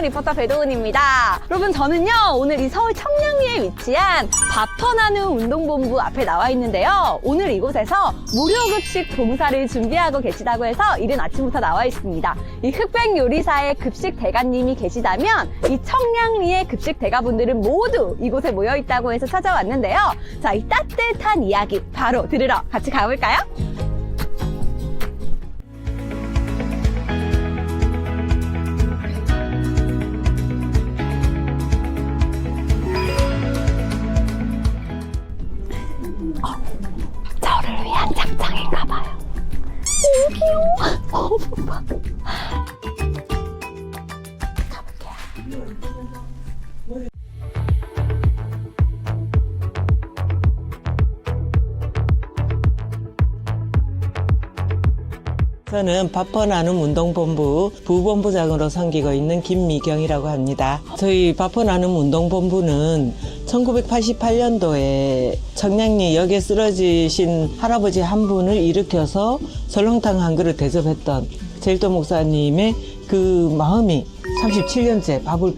안녕하세요. 리포터 배도은입니다. 여러분, 저는요, 오늘 이 서울 청량리에 위치한 바퍼나누 운동본부 앞에 나와 있는데요. 오늘 이곳에서 무료급식 봉사를 준비하고 계시다고 해서 이른 아침부터 나와 있습니다. 이 흑백 요리사의 급식 대가님이 계시다면 이 청량리의 급식 대가분들은 모두 이곳에 모여 있다고 해서 찾아왔는데요. 자, 이 따뜻한 이야기 바로 들으러 같이 가볼까요? 귀여워. 너무 봐. 가볼게요. 저는 바퍼 나눔 운동본부 부본부장으로 섬기고 있는 김미경이라고 합니다. 저희 바퍼 나눔 운동본부는 1988년도에 청량리 역에 쓰러지신 할아버지 한 분을 일으켜서 설렁탕 한 그릇 대접했던 제일도 목사님의 그 마음이 37년째 밥을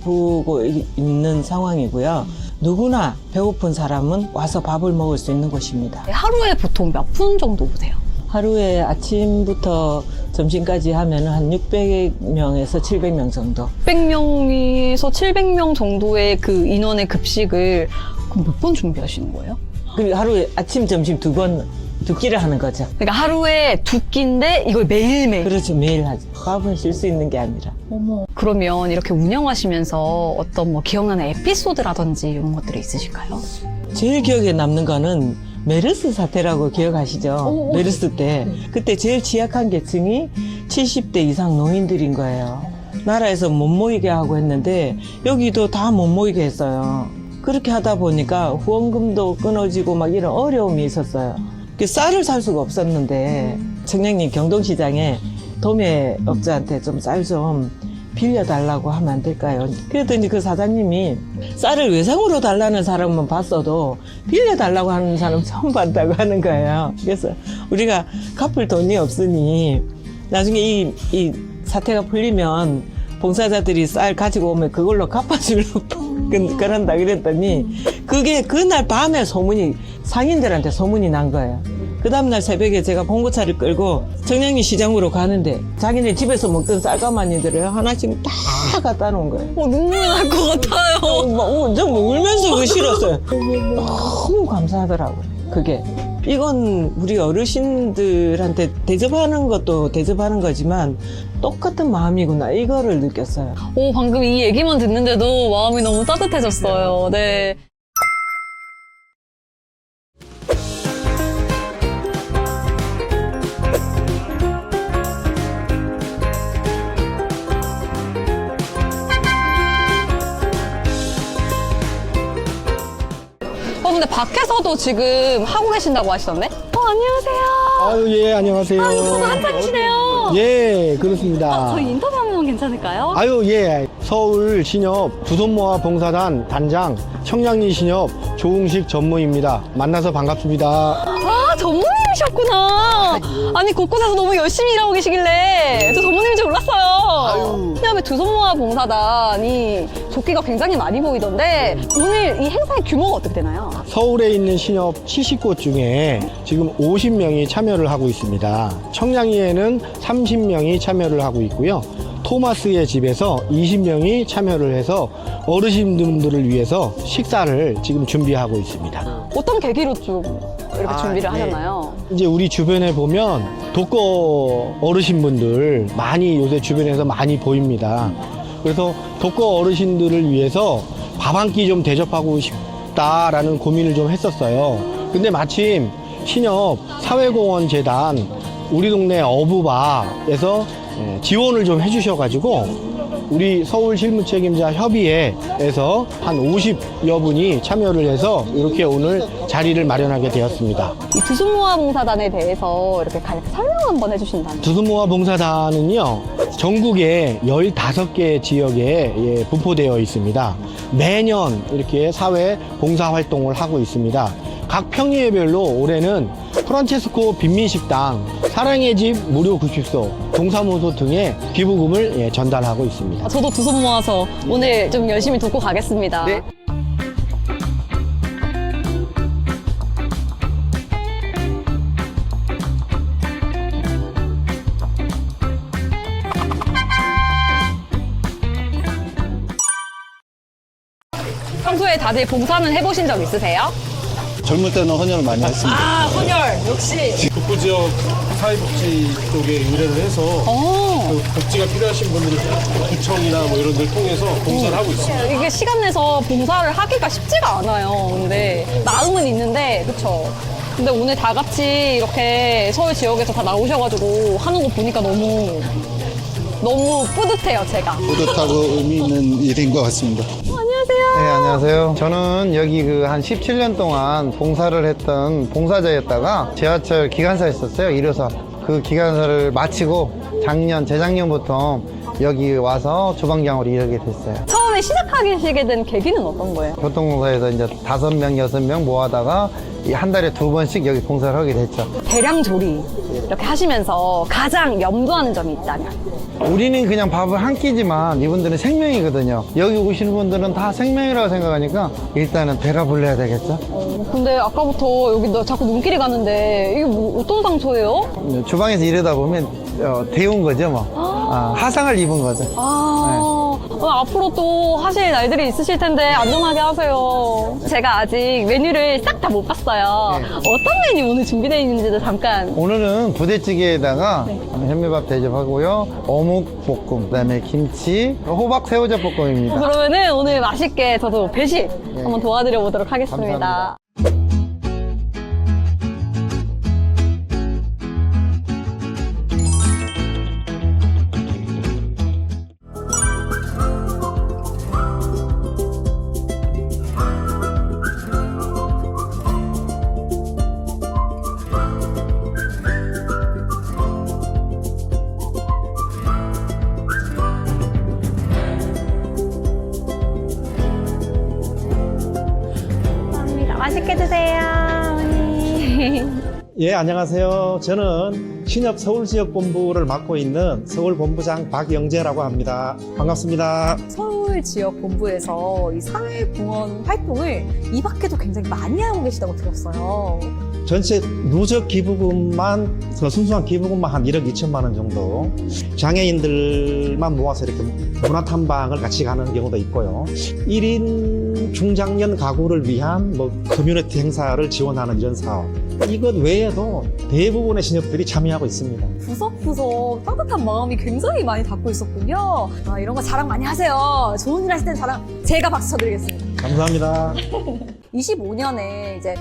이- 있는 상황이고요. 누구나 배고픈 사람은 와서 밥을 먹을 수 있는 곳입니다. 하루에 보통 몇분 정도 오세요? 하루에 아침부터 점심까지 하면 한 600명에서 700명 정도. 600명에서 700명 정도의 그 인원의 급식을 그럼 몇 번 준비하시는 거예요? 그리고 하루에 아침, 점심 두 번, 두 끼를 하는 거죠. 그러니까 하루에 두 끼인데 이걸 매일매일. 그렇죠. 매일 하죠. 밥은 쉴 수 있는 게 아니라. 어머. 그러면 이렇게 운영하시면서 어떤 뭐 기억나는 에피소드라든지 이런 것들이 있으실까요? 제일 기억에 남는 거는 메르스 사태라고 기억하시죠? 오, 오. 메르스 때. 그때 제일 취약한 계층이 70대 이상 노인들인 거예요. 나라에서 못 모이게 하고 했는데 여기도 다 못 모이게 했어요. 그렇게 하다 보니까 후원금도 끊어지고 막 이런 어려움이 있었어요. 그 쌀을 살 수가 없었는데 청량리 경동시장에 도매업자한테 좀 쌀좀 빌려달라고 하면 안 될까요? 그랬더니 그 사장님이 쌀을 외상으로 달라는 사람은 봤어도 빌려달라고 하는 사람 처음 봤다고 하는 거예요. 그래서 우리가 갚을 돈이 없으니 나중에 이, 이 사태가 풀리면 봉사자들이 쌀 가지고 오면 그걸로 갚아주려고 그- 그런다 그랬더니 그게 그날 밤에 소문이 상인들한테 소문이 난 거예요. 그 다음날 새벽에 제가 봉고차를 끌고 청량리 시장으로 가는데 자기네 집에서 먹던 쌀가마니들을 하나씩 다 갖다 놓은 거예요. 어, 눈물 날 것 같아요. 어, 막, 어, 저 울면서 그 싫었어요. 너무 감사하더라고요. 그게. 이건 우리 어르신들한테 대접하는 것도 대접하는 거지만 똑같은 마음이구나. 이거를 느꼈어요. 오, 방금 이 얘기만 듣는데도 마음이 너무 따뜻해졌어요. 네. 근데 밖에서도 지금 하고 계신다고 하시던데? 어, 안녕하세요. 아유 예 안녕하세요. 아, 이거 한창이시네요. 예 그렇습니다. 아, 저희 인터뷰 한번 괜찮을까요? 아유 예 서울 신협 두손모아 봉사단 단장 청량리 신협 조웅식 전무입니다. 만나서 반갑습니다. 아, 전 무님이셨구나. 아니, 곳곳에서 너무 열심히 일하고 계시길래 저 전무님인 줄 몰랐어요. 신협의 두손모아 봉사단이 조끼가 굉장히 많이 보이던데 오늘 이 행사의 규모가 어떻게 되나요? 서울에 있는 신협 70곳 중에 지금 50명이 참여를 하고 있습니다. 청량리에는 30명이 참여를 하고 있고요. 토마스의 집에서 20명이 참여를 해서 어르신분들을 위해서 식사를 지금 준비하고 있습니다. 어떤 계기로 좀 이렇게 아, 준비를 네. 하셨나요? 이제 우리 주변에 보면 독거 어르신분들 많이 요새 주변에서 많이 보입니다. 그래서 독거 어르신들을 위해서 밥 한 끼 좀 대접하고 싶다라는 고민을 좀 했었어요. 근데 마침 신협 사회공헌 재단 우리 동네 어부바에서 예, 지원을 좀 해주셔가지고 우리 서울 실무 책임자 협의회에서 한 50여 분이 참여를 해서 이렇게 오늘 자리를 마련하게 되었습니다. 이 두손모아 봉사단에 대해서 이렇게 간략히 설명 한번 해주신다면 두수모아 봉사단은요, 전국에 15개 지역에 예, 분포되어 있습니다. 매년 이렇게 사회 봉사 활동을 하고 있습니다. 각 평리회별로 올해는 프란체스코 빈민식당, 사랑의 집 무료 급식소, 동사무소 등의 기부금을 예, 전달하고 있습니다. 아, 저도 두 손 모아서 오늘 좀 열심히 돕고 가겠습니다. 네. 평소에 다들 봉사는 해보신 적 있으세요? 젊을 때는 헌혈을 많이 했습니다. 아, 헌혈 역시. 북부 지역 사회복지 쪽에 의뢰를 해서 어. 그 복지가 필요하신 분들을 구청이나 뭐 이런 데를 통해서 봉사를 하고 있습니다. 이게 시간 내서 봉사를 하기가 쉽지가 않아요. 근데 마음은 있는데 그쵸? 근데 오늘 다 같이 이렇게 서울 지역에서 다 나오셔가지고 하는 거 보니까 너무 너무 뿌듯해요, 제가. 뿌듯하고 의미 있는 일인 것 같습니다. 안녕하세요. 네, 안녕하세요. 저는 여기 그 한 17년 동안 봉사를 했던 봉사자였다가 지하철 기관사에 있었어요. 1호선. 그 기관사를 마치고 작년, 재작년부터 여기 와서 주방장으로 일하게 됐어요. 처음에 시작하시게 된 계기는 어떤 거예요? 교통공사에서 이제 다섯 명, 여섯 명 모아다가 이 한 달에 두 번씩 여기 봉사를 하게 됐죠. 대량 조리 이렇게 하시면서 가장 염두하는 점이 있다면? 우리는 그냥 밥을 한 끼지만 이분들은 생명이거든요. 여기 오시는 분들은 다 생명이라고 생각하니까 일단은 배가 불러야 되겠죠. 어, 근데 아까부터 여기 너 자꾸 눈길이 가는데 이게 뭐 어떤 상처예요? 주방에서 일하다 보면 어, 데운 거죠, 뭐. 아, 하상을 입은 거죠. 아, 어, 앞으로 또 하실 날들이 있으실 텐데 안전하게 하세요. 제가 아직 메뉴를 싹 다 못 봤어요. 네. 어떤 메뉴 오늘 준비되어 있는지도 잠깐. 오늘은 부대찌개에다가 현미밥 대접하고요. 어묵 볶음, 그다음에 김치, 호박 새우젓 볶음입니다. 그러면은 오늘 맛있게 저도 배식 한번 도와드려 보도록 하겠습니다. 감사합니다. 예, 안녕하세요. 저는 신협 서울지역본부를 맡고 있는 서울본부장 박영재라고 합니다. 반갑습니다. 서울 지역 본부에서 이 사회공헌 활동을 이 밖에도 굉장히 많이 하고 계시다고 들었어요. 전체 누적 기부금만, 그 순수한 기부금만 한 1억 2천만 원 정도. 장애인들만 모아서 이렇게 문화 탐방을 같이 가는 경우도 있고요. 1인 중장년 가구를 위한 뭐 커뮤니티 행사를 지원하는 이런 사업. 이것 외에도 대부분의 신협들이 참여하고 있습니다. 구석구석 따뜻한 마음이 굉장히 많이 닿고 있었군요. 아, 이런 거 자랑 많이 하세요. 좋은 일 하실 땐 자랑 제가 박수 쳐드리겠습니다. 감사합니다. 25년에 이제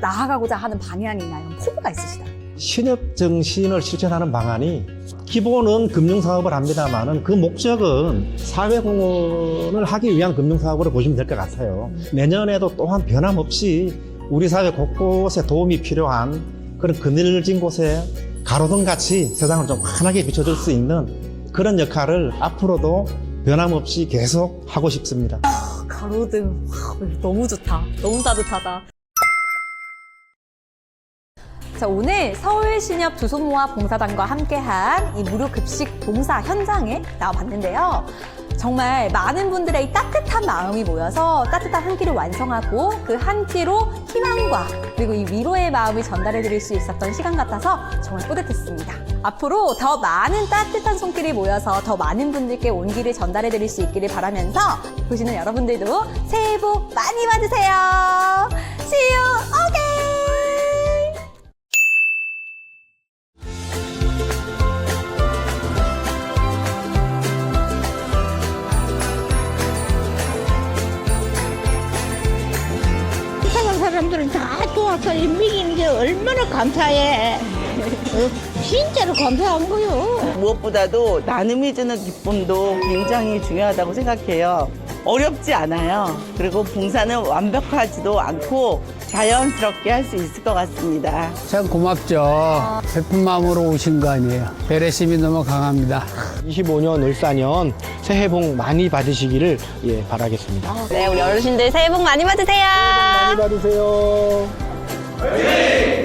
나아가고자 하는 방향이나 이런 포부가 있으시다. 신협 정신을 실천하는 방안이 기본은 금융사업을 합니다만은 그 목적은 사회공헌을 하기 위한 금융사업으로 보시면 될 것 같아요. 내년에도 또한 변함없이 우리 사회 곳곳에 도움이 필요한 그런 그늘진 곳에 가로등 같이 세상을 좀 환하게 비춰줄 수 있는 그런 역할을 앞으로도 변함없이 계속 하고 싶습니다. 가로등 와, 너무 좋다. 너무 따뜻하다. 자, 오늘 서울 신협 두손모아 봉사단과 함께한 이 무료 급식 봉사 현장에 나와봤는데요. 정말 많은 분들의 이 따뜻한 마음이 모여서 따뜻한 한 끼를 완성하고 그 한 끼로 희망과 그리고 이 위로의 마음을 전달해 드릴 수 있었던 시간 같아서 정말 뿌듯했습니다. 앞으로 더 많은 따뜻한 손길이 모여서 더 많은 분들께 온기를 전달해 드릴 수 있기를 바라면서 보시는 여러분들도 새해 복 많이 받으세요. See you 사람들은 다 도와서 인민인 게 얼마나 감사해. 어, 진짜로 감사한 거요. 무엇보다도 나눔이 주는 기쁨도 굉장히 중요하다고 생각해요. 어렵지 않아요. 그리고 봉사는 완벽하지도 않고 자연스럽게 할 수 있을 것 같습니다. 참 고맙죠. 베푼 마음으로 오신 거 아니에요. 배려심이 너무 강합니다. 25년 을사년 새해 복 많이 받으시기를 예, 바라겠습니다. 네, 우리 어르신들 새해 복 많이 받으세요. 많이 받으세요. 화이팅!